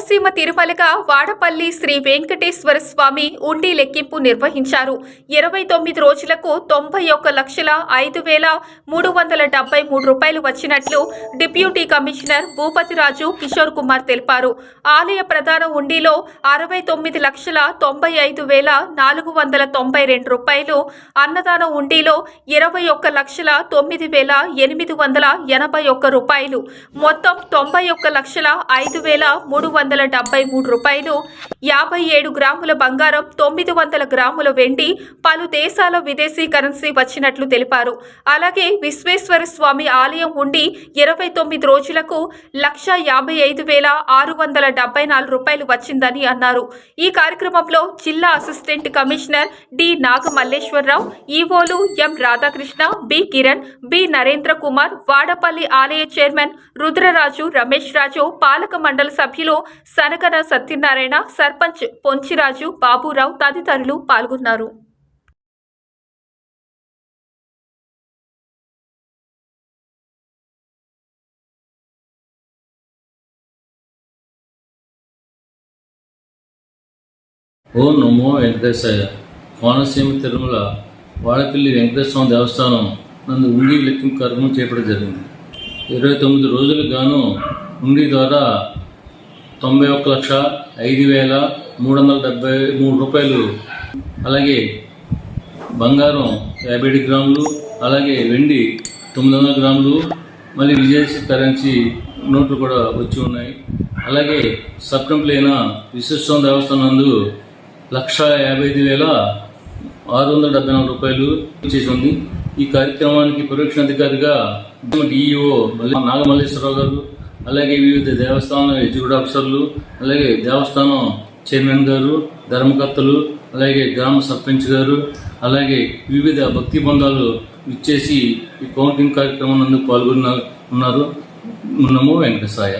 కోనసీమ తిరుమలగా వాడపల్లి శ్రీ వెంకటేశ్వర స్వామి ఉండి లెక్కింపు నిర్వహించారు. ఇరవై తొమ్మిది రోజులకు తొంభై ఒక్క లక్షల ఐదు వేల మూడు వందల డెబ్బై మూడు రూపాయలు వచ్చినట్లు డిప్యూటీ కమిషనర్ భూపతిరాజు కిషోర్ కుమార్ తెలిపారు. ఆలయ ప్రధాన ఉండిలో అరవై తొమ్మిది లక్షల తొంభై ఐదు వేల నాలుగు వందల తొంభై రెండు రూపాయలు అన్నదాన ఉండిలో ఇరవై ఒక్క లక్షల తొమ్మిది వేల ఎనిమిది వందల ఎనభై ఒక్క రూపాయలు మొత్తం తొంభై ఒక్క లక్షల ఐదు వేల మూడు వందల డెబ్బై మూడు రూపాయలు యాభై ఏడు గ్రాముల బంగారం తొమ్మిది వందల గ్రాముల వెండి పలు దేశాల విదేశీ కరెన్సీ వచ్చినట్లు తెలిపారు. అలాగే విశ్వేశ్వర స్వామి ఆలయం ఉండి ఇరవై తొమ్మిది రోజులకు లక్ష యాభై ఐదు వేల ఆరు వందల డెబ్బై నాలుగు రూపాయలు వచ్చిందని అన్నారు. ఈ కార్యక్రమంలో జిల్లా assistant commissioner D Nagamalleswararao ఈవోలు M Radhakrishna B Kiran B Narendra Kumar Vadapalli ఆలయ చైర్మన్ రుద్రరాజు రమేష్ రాజు పాలక మండలి సభ్యులు సనకన సత్యనారాయణ సర్పంచ్ పొంచిరాజు బాబురావు తదితరులు పాల్గొన్నారు. ఓ నమో వెంకటేశాయ కోనసీమ తిరుమల వాడపల్లి వెంకటేశ్వర దేవస్థానం నందు ఉండి లెక్కింపు కార్యక్రమం చేపట్టడం జరిగింది. ఇరవై తొమ్మిది రోజులకు గాను ఉండి ద్వారా తొంభై ఒక్క లక్ష ఐదు వేల మూడు వందల డెబ్బై మూడు రూపాయలు. అలాగే బంగారం యాభై ఏడు గ్రాములు అలాగే వెండి తొమ్మిది వందల గ్రాములు మళ్ళీ విదేశీ కరెన్సీ నోట్లు కూడా వచ్చి ఉన్నాయి. అలాగే సప్టెంబర్లైన విశిష్టం అయిన దేవస్థానం నందు లక్ష యాభై ఐదు వేల ఆరు వందల డెబ్బై నాలుగు రూపాయలు చేసి ఉంది. ఈ కార్యక్రమానికి పర్యవేక్షణ అధికారిగా డిఈఓ నాగమల్లేశ్వరరావు గారు అలాగే వివిధ దేవస్థానం ఎగ్జిక్యూటివ్ ఆఫీసర్లు అలాగే దేవస్థానం చైర్మన్ గారు ధర్మకర్తలు అలాగే గ్రామ సర్పంచ్ గారు అలాగే వివిధ భక్తి బృందాలు ఇచ్చేసి ఈ కౌంటింగ్ కార్యక్రమం నందు పాల్గొన్న ఉన్నారు. నమో వెంకటసాయ.